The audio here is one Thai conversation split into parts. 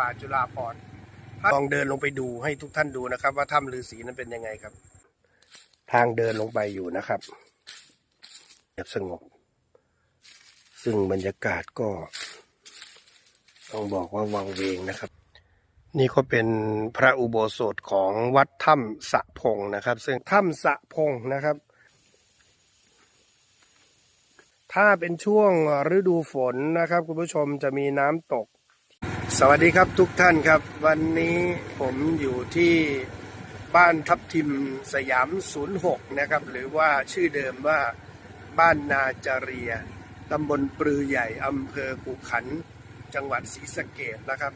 ่าจุฬาภรณ์ลองเดินลงไปดูให้ทุกท่านดูนะครับ ว่าถ้ำฤาษีนั้นเป็นยังไงครับ ทางเดินลงไปอยู่นะครับเงียบสงบ ซึ่งบรรยากาศก็ ต้องบอกว่าวังเวงนะครับ นี่ก็เป็นพระอุโบสถของวัดถ้ำสะพงนะครับ ซึ่งถ้ำสะพงนะครับถ้าเป็นช่วงฤดูฝนนะครับ คุณผู้ชมจะมีน้ำตก สวัสดีครับทุกท่านครับ วันนี้ผมอยู่ที่บ้านทับทิมสยาม 06 นะครับ หรือว่าชื่อเดิมว่าบ้านนาจาเรียตำบลปลือใหญ่อำเภอกุขัน จังหวัดศรีสะเกดนะครับ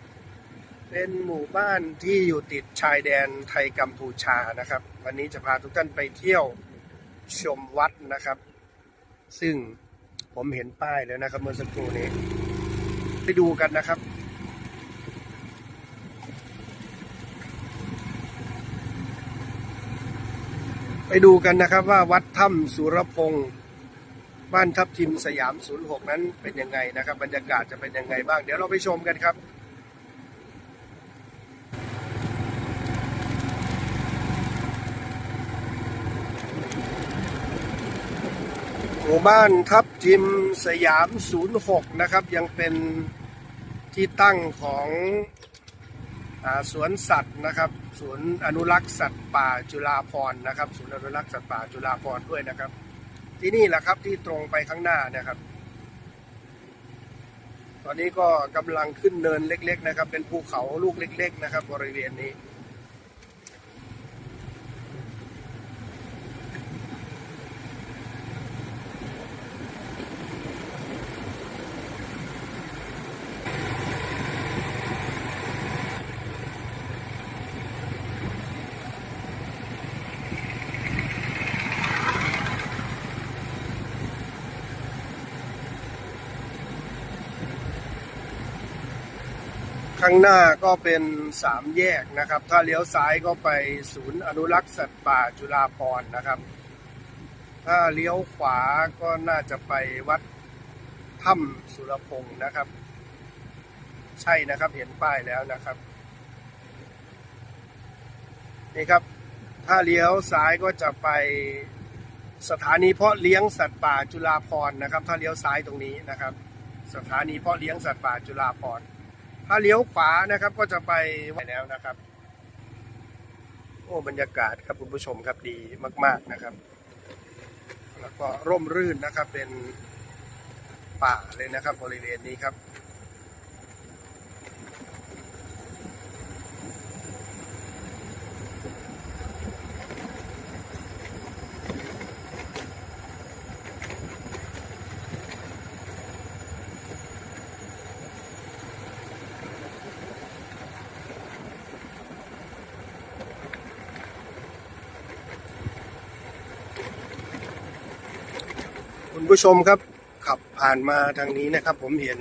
เป็นหมู่บ้านที่อยู่ติดชายแดนไทยกัมพูชานะครับ วันนี้จะพาทุกท่านไปเที่ยวชมวัดนะครับ ซึ่งผมเห็นป้ายแล้วนะครับเมื่อสักครู่นี้ ไปดูกันนะครับ ไปดูกันนะครับว่าวัดถ้ำสุรพงศ์บ้านทับทิมสยาม 06 นั้นเป็นยังไงนะครับบรรยากาศจะเป็นยังไงบ้าง เดี๋ยวเราไปชมกันครับหมู่บ้านทับทิมสยาม 06 นะครับ ยังเป็นที่ตั้งของ สวนสัตว์นะครับสวนอนุรักษ์สัตว์ป่าจุฬาพรนะครับศูนย์อนุรักษ์สัตว์ป่าจุฬาพรด้วยนะครับ ที่นี่แหละครับที่ตรงไปข้างหน้านะครับ ตอนนี้ก็กำลังขึ้นเนินเล็ก ๆ นะครับ เป็นภูเขาลูกเล็ก ๆ นะครับ บริเวณนี้ ข้างหน้าก็เป็นสามแยกนะครับ ถ้าเลี้ยวซ้ายก็ไปศูนย์อนุรักษ์สัตว์ป่าจุฬาภรณ์นะครับ ถ้าเลี้ยวขวาก็น่าจะไปวัดถ้ำสุรพงศ์นะครับ ใช่นะครับเห็นป้ายแล้วนะครับนี่ครับ ถ้าเลี้ยวซ้ายก็จะไปสถานีเพาะเลี้ยงสัตว์ป่าจุฬาภรณ์นะครับ ถ้าเลี้ยวซ้ายตรงนี้นะครับ สถานีเพาะเลี้ยงสัตว์ป่าจุฬาภรณ์ ถ้าเลี้ยวขวานะครับก็จะไปไปแล้วนะครับ โอ้บรรยากาศครับคุณผู้ชมครับดีมาก ๆนะครับ แล้วก็ร่มรื่นนะครับเป็นป่าเลยนะครับบริเวณนี้ครับ ผู้ชมครับ ขับผ่านมาทางนี้นะครับ ผมเห็น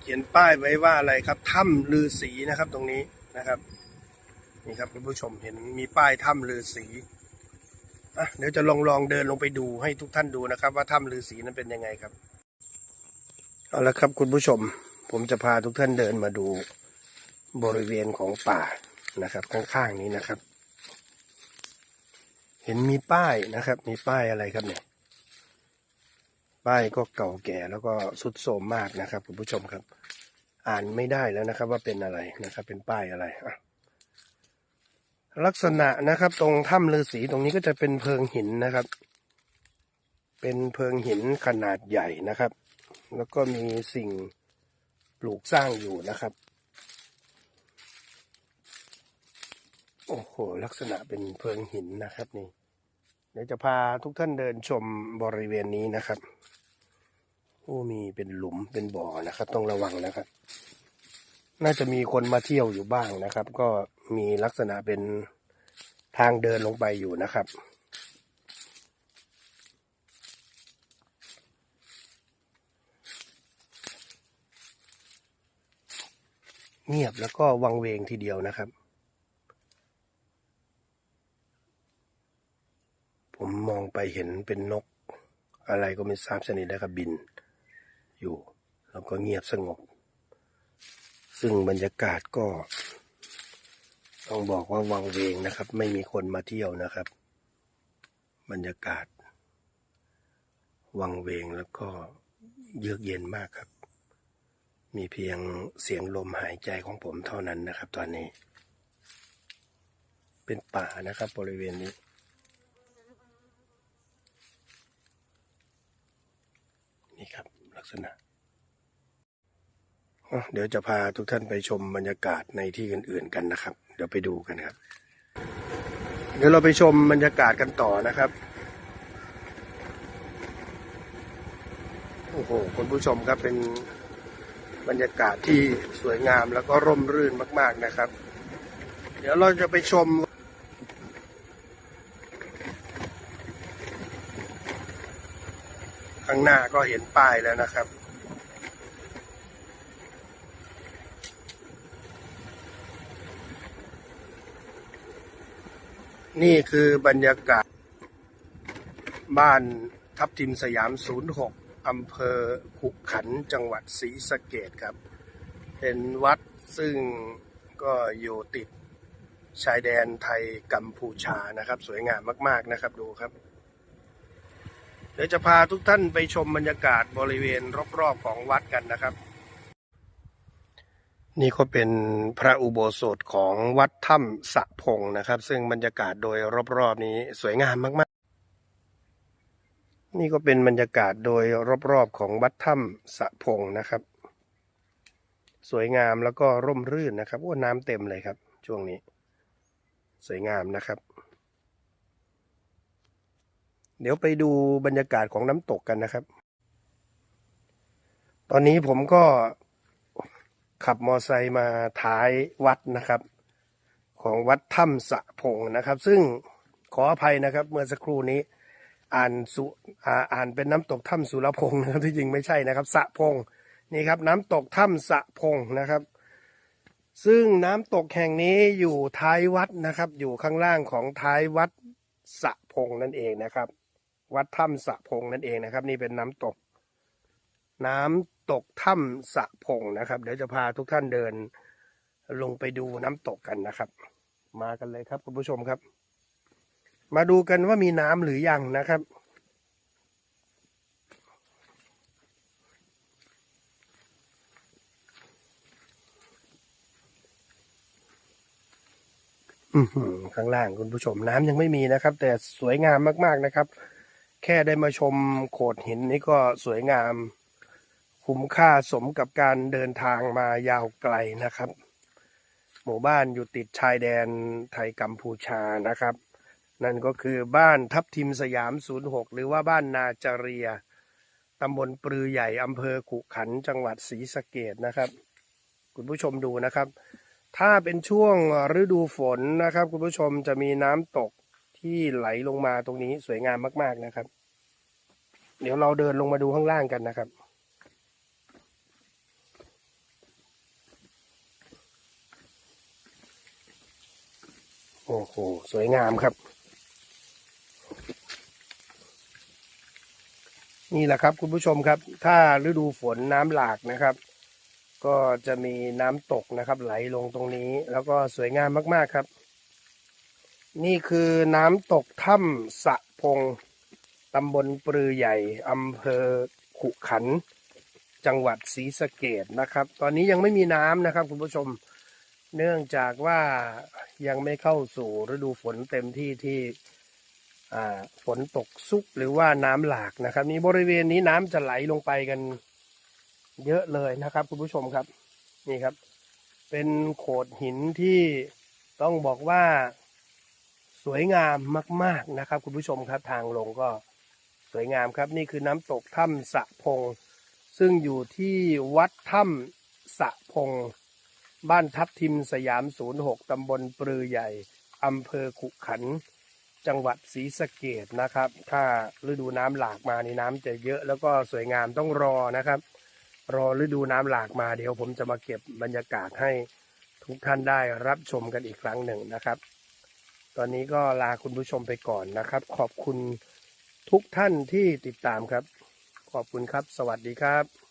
เขียนป้ายไว้ว่าอะไรครับถ้ำลือสีนะครับตรงนี้นะครับ นี่ครับคุณผู้ชมเห็นมีป้ายถ้ำลือสีอะเดี๋ยวจะลองลองเดินลงไปดูให้ทุกท่านดูนะครับ ว่าถ้ำลือสีนั้นเป็นยังไงครับเอาละครับคุณผู้ชม ผมจะพาทุกท่านเดินมาดูบริเวณของป่านะครับ ข้างๆนี้นะครับ เห็นมีป้ายนะครับ มีป้ายอะไรครับเนี่ย ป้ายก็เก่าแก่แล้วก็สุดโทรมมากนะครับคุณผู้ชมครับ อ่านไม่ได้แล้วนะครับ ว่าเป็นอะไรนะครับ เป็นป้ายอะไรอะลักษณะนะครับ ตรงถ้ำฤาษีตรงนี้ก็จะเป็นเพิงหินนะครับ เป็นเพิงหินขนาดใหญ่นะครับ แล้วก็มีสิ่งปลูกสร้างอยู่นะครับ โอ้โห ลักษณะเป็นเพิงหินนะครับนี่ ดี๋ยวจะพาทุกท่านเดินชมบริเวณนี้นะครับโอ้มีเป็นหลุมเป็นบ่อนะครับ ต้องระวังนะครับ น่าจะมีคนมาเที่ยวอยู่บ้างนะครับ ก็มีลักษณะเป็นทางเดินลงไปอยู่นะครับเงียบแล้วก็วังเวงทีเดียวนะครับ ผมมองไป เห็นเป็นนก อะไรก็ไม่ทราบชนิดนะครับบิน อยู่ แล้วก็เงียบสงบ ซึ่งบรรยากาศก็ ต้องบอกว่าวังเวงนะครับ ไม่มีคนมาเที่ยวนะครับ บรรยากาศ วังเวงแล้วก็เยือกเย็นมากครับ มีเพียงเสียงลมหายใจของผมเท่านั้นนะครับ ตอนนี้ เป็นป่านะครับบริเวณนี้ครับ ลักษณะอะ เดี๋ยวจะพาทุกท่านไปชมบรรยากาศในที่อื่นๆกันนะครับ เดี๋ยวไปดูกันครับ เดี๋ยวเราไปชมบรรยากาศกันต่อนะครับ โอ้โหคุณผู้ชมครับเป็นบรรยากาศที่สวยงามแล้วก็ร่มรื่นมาก ๆนะครับ เดี๋ยวเราจะไปชมข้างหน้าก็เห็นป้ายแล้วนะครับ นี่คือบรรยากาศ บ้านทับทิมสยาม 06 อำเภอขุขันจังหวัดศรีสะเกดครับ เป็นวัดซึ่งก็อยู่ติดชายแดนไทยกัมพูชานะครับ สวยงามมาก ๆนะครับดูครับ เดี๋ยวจะพาทุกท่านไปชมบรรยากาศบริเวณรอบๆของวัดกันนะครับ นี่ก็เป็นพระอุโบสถของวัดถ้ำสะพงนะครับ ซึ่งบรรยากาศโดยรอบๆนี้สวยงามมากๆ นี่ก็เป็นบรรยากาศโดยรอบๆของวัดถ้ำสะพงนะครับ สวยงามแล้วก็ร่มรื่นนะครับโอ้น้ำเต็มเลยครับ ช่วงนี้ สวยงามนะครับ เดี๋ยวไปดูบรรยากาศของน้ำตกกันนะครับ ตอนนี้ผมก็ ขับมอไซค์มาท้ายวัดนะครับ ของวัดถ้ำสะพงนะครับ ซึ่งขออภัยนะครับ เมื่อสักครู่นี้ อ่านสุอ่าอ่านเป็นน้ำตกถ้ำสุรพงศ์นะครับที่จริงไม่ใช่นะครับ สะพงนี่ครับ น้ำตกถ้ำสะพงนะครับ ซึ่งน้ำตกแห่งนี้อยู่ท้ายวัดนะครับ อยู่ข้างล่างของท้ายวัดสะพงนั่นเองนะครับ วัดถ้ำสะพงนั่นเองนะครับ นี่เป็นน้ำตก น้ำ ตกถ้ำสะพงนะครับ เดี๋ยวจะพาทุกท่านเดินลงไปดูน้ำตกกันนะครับ มากันเลยครับคุณผู้ชมครับ มาดูกันว่ามีน้ำหรือยังนะครับข้างล่างคุณผู้ชมน้ำยังไม่มีนะครับ แต่สวยงามมากๆนะครับ แค่ได้มาชมโขดหินนี่ก็สวยงาม คุ้มค่าสมกับการเดินทางมายาวไกลนะครับ หมู่บ้านอยู่ติดชายแดนไทยกัมพูชานะครับ นั่นก็คือบ้านทับทิมสยาม 06 หรือว่าบ้านนาจเรียตำบลปลือใหญ่อำเภอขุขันจังหวัดศรีสะเกดนะครับ คุณผู้ชมดูนะครับ ถ้าเป็นช่วงฤดูฝนนะครับ คุณผู้ชมจะมีน้ำตกที่ไหลลงมาตรงนี้สวยงามมาก ๆนะครับ เดี๋ยวเราเดินลงมาดูข้างล่างกันนะครับ อ้โหสวยงามครับ นี่แหละครับคุณผู้ชมครับ ถ้าฤดูฝนน้ำหลากนะครับ ก็จะมีน้ำตกนะครับ ไหลลงตรงนี้ แล้วก็สวยงามมากๆครับ นี่คือน้ำตกถ้ำสะพงตำบลปรือใหญ่อำเภอขุขัน จังหวัดศรีสะเกดนะครับ ตอนนี้ยังไม่มีน้ำนะครับ คุณผู้ชม เนื่องจากว่ายังไม่เข้าสู่ฤดูฝนเต็มที่ที่ฝนตกซุกหรือว่าน้ำหลากนะครับ นี่บริเวณนี้น้ำจะไหลลงไปกัน เยอะเลยนะครับ คุณผู้ชมครับนี่ครับ เป็นโขดหินที่ต้องบอกว่าสวยงามมาก ๆนะครับ คุณผู้ชมครับทางลงก็สวยงามครับ นี่คือน้ำตกถ้ำสะพง ซึ่งอยู่ที่วัดถ้ำสะพง บ้านทับทิมสยาม 06 ตำบลปรือใหญ่ อำเภอขุขันธ์จังหวัดศรีสะเกดนะครับ ถ้าฤดูน้ำหลากมาในน้ำจะเยอะแล้วก็สวยงามต้องรอนะครับ รอฤดูน้ำหลากมาเดี๋ยวผมจะมาเก็บบรรยากาศให้ทุกท่านได้รับชมกันอีกครั้งหนึ่งนะครับ ตอนนี้ก็ลาคุณผู้ชมไปก่อนนะครับ ขอบคุณทุกท่านที่ติดตามครับ ขอบคุณครับ สวัสดีครับ